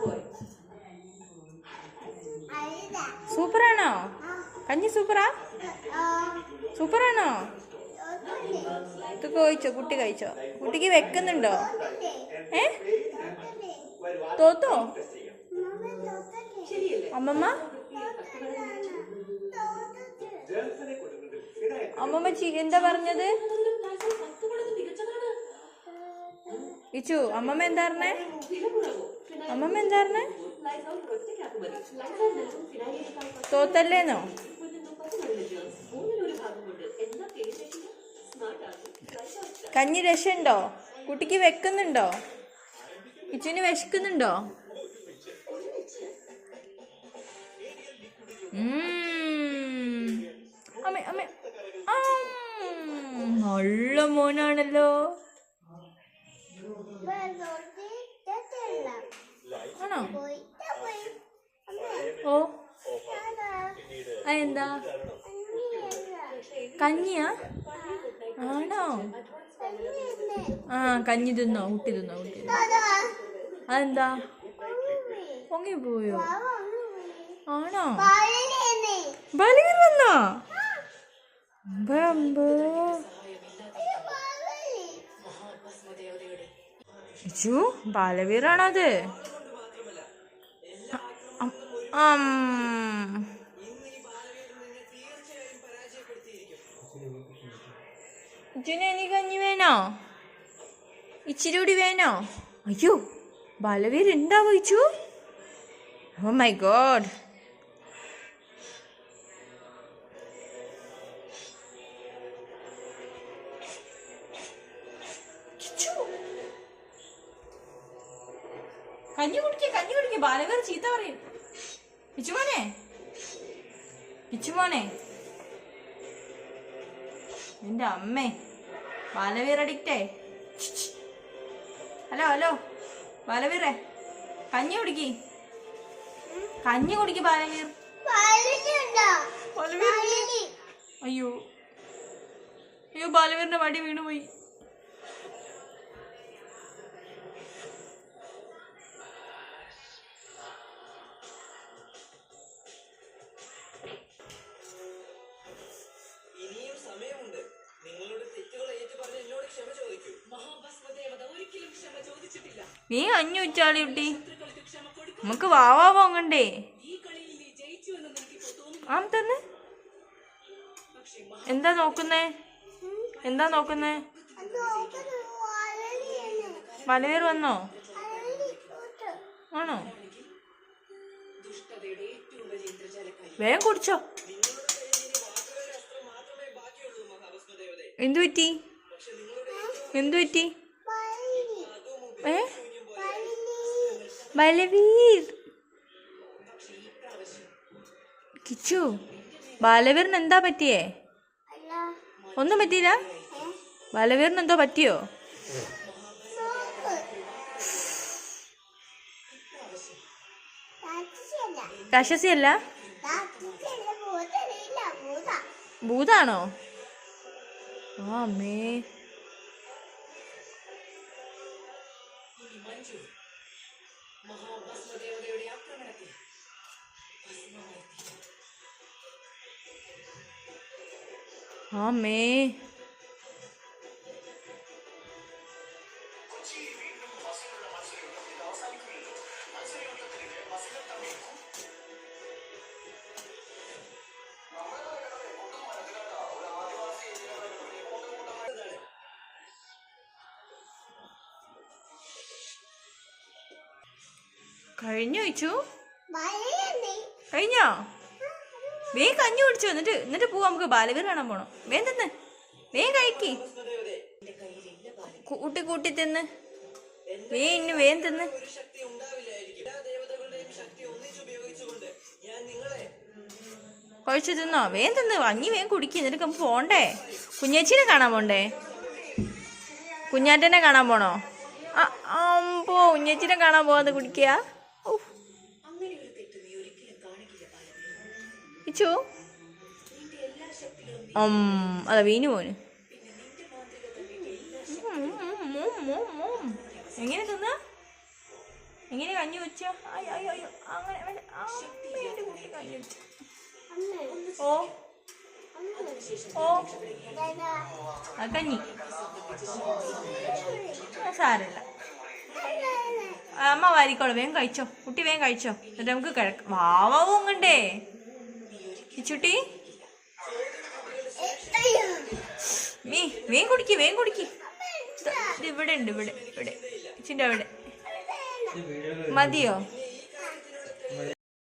Boy സൂപ്പറാണോ കഞ്ഞി സൂപ്പറാ സൂപ്പറാണോ ഇത് കുട്ടി കഴിച്ചോ? കുട്ടിക്ക് വെക്കുന്നുണ്ടോ? ഏ? തോത്തോ? അമ്മമ്മ? അമ്മമ്മ എന്താ പറഞ്ഞത്? ഇച്ചു അമ്മമ്മ എന്താ പറഞ്ഞേ? അമ്മമ്മ എന്താ പറഞ്ഞേ? തോത്തല്ലേന്നോ? കഞ്ഞി രക്ഷുണ്ടോ കുട്ടിക്ക് വെക്കുന്നുണ്ടോ? ഇച്ചുവിന് വിശക്കുന്നുണ്ടോ. നല്ല മോനാണല്ലോ. ആണോ? ഓ. അതെന്താ? കഞ്ഞിയാ? ആണോ? ആ കഞ്ഞി തിന്നോ കുട്ടി തിന്നോ കുട്ടി തിന്നോ. അതെന്താ? പൊങ്ങി പോയോ ആണോ? ബലവീർ വന്നോ ബമ്പോ ഇച്ചു ബാലവീറാണോ അത് അം- അം. ഇച്ചുവിന് ഇനി കഞ്ഞി വേണോ ഇച്ചിരി കൂടി വേണോ അയ്യോ ബാലവീർ ഉണ്ടാവോ ഇച്ചു ഓ മൈ ഗോഡ് കഞ്ഞി കുടിക്ക കഞ്ഞി കുടിക്ക. ബാലവീർ ചീത്ത പറയും. ഇച്ചുമോനെ ഇച്ചുമോനെ എന്റെ അമ്മേ. ബാലവീർ അഡിക്റ്റേ. Hello hello. ബാലവീറേ കഞ്ഞി കുടിക്കി. കഞ്ഞി കുടിക്ക് ബാലവീർ? അയ്യോ. അയ്യോ ബാലവീറിന്റെ വടി വീണുപോയി. നീ അഞ്ഞു വെച്ചാളി കുട്ടി. നമുക്ക് വാവാ പോങ്ങണ്ടേ ആ തന്നെ. എന്താ നോക്കുന്നേ? എന്താ നോക്കുന്നേ? ബാലവീർ വന്നോ? ആണോ? വേഗം കുടിച്ചോ. എന്തു പറ്റി? എന്തു പറ്റി? ഏ? ബലവീർ കിച്ചു ബാലവീറിന് എന്താ പറ്റിയേ? ഒന്നും പറ്റിയില്ല? ബാലവീറിന് എന്തോ പറ്റിയോ? രാക്ഷസി ഭൂതാണോ? ആ അമ്മേ. हाँ मैं കഴിഞ്ഞു വെച്ചു കഴിഞ്ഞോ? വേഗം കഞ്ഞി കുടിച്ചോ എന്നിട്ട് എന്നിട്ട് പോവാ നമുക്ക് ബാലകർ കാണാൻ പോണം. വേഗം തിന്ന്. വേഗം കഴിക്കി. കൂട്ടി കൂട്ടി തിന്ന്. വേഗം ഇന്ന് വേഗം തിന്ന്. കഴിച്ചു തിന്നോ? വേഗം തിന്ന്. വങ്ങി വേഗം കുടിക്കി. എന്നിട്ട് നമുക്ക് പോണ്ടേ? കുഞ്ഞേച്ചിനെ കാണാൻ പോണ്ടേ? കുഞ്ഞാറ്റനെ കാണാൻ പോണോ? ആ അമ്പോ കുഞ്ഞേച്ചിനെ കാണാൻ പോവാതെ കുടിക്കുക ഉം, അതാ വീണു പോന്. എങ്ങനെ തിന്ന? എങ്ങനെ കഞ്ഞി വെച്ച ഓ. കഞ്ഞി. സാരല്ല അമ്മ വാരിക്കോളൂ. വേഗം കഴിച്ചോ. കുട്ടി വേഗം കഴിച്ചോ. എന്നിട്ട് നമുക്ക് കിഴക്ക്. വാവാവും കണ്ടേ ഇച്ചുട്ടി? മീ വേഗം കുടിക്ക് വേഗം കുടിക്ക്. ഇത് ഇവിടെ ഉണ്ട് ഇവിടെ ഇവിടെ. ഇച്ചിന്റെ അവിടെ. മതിയോ?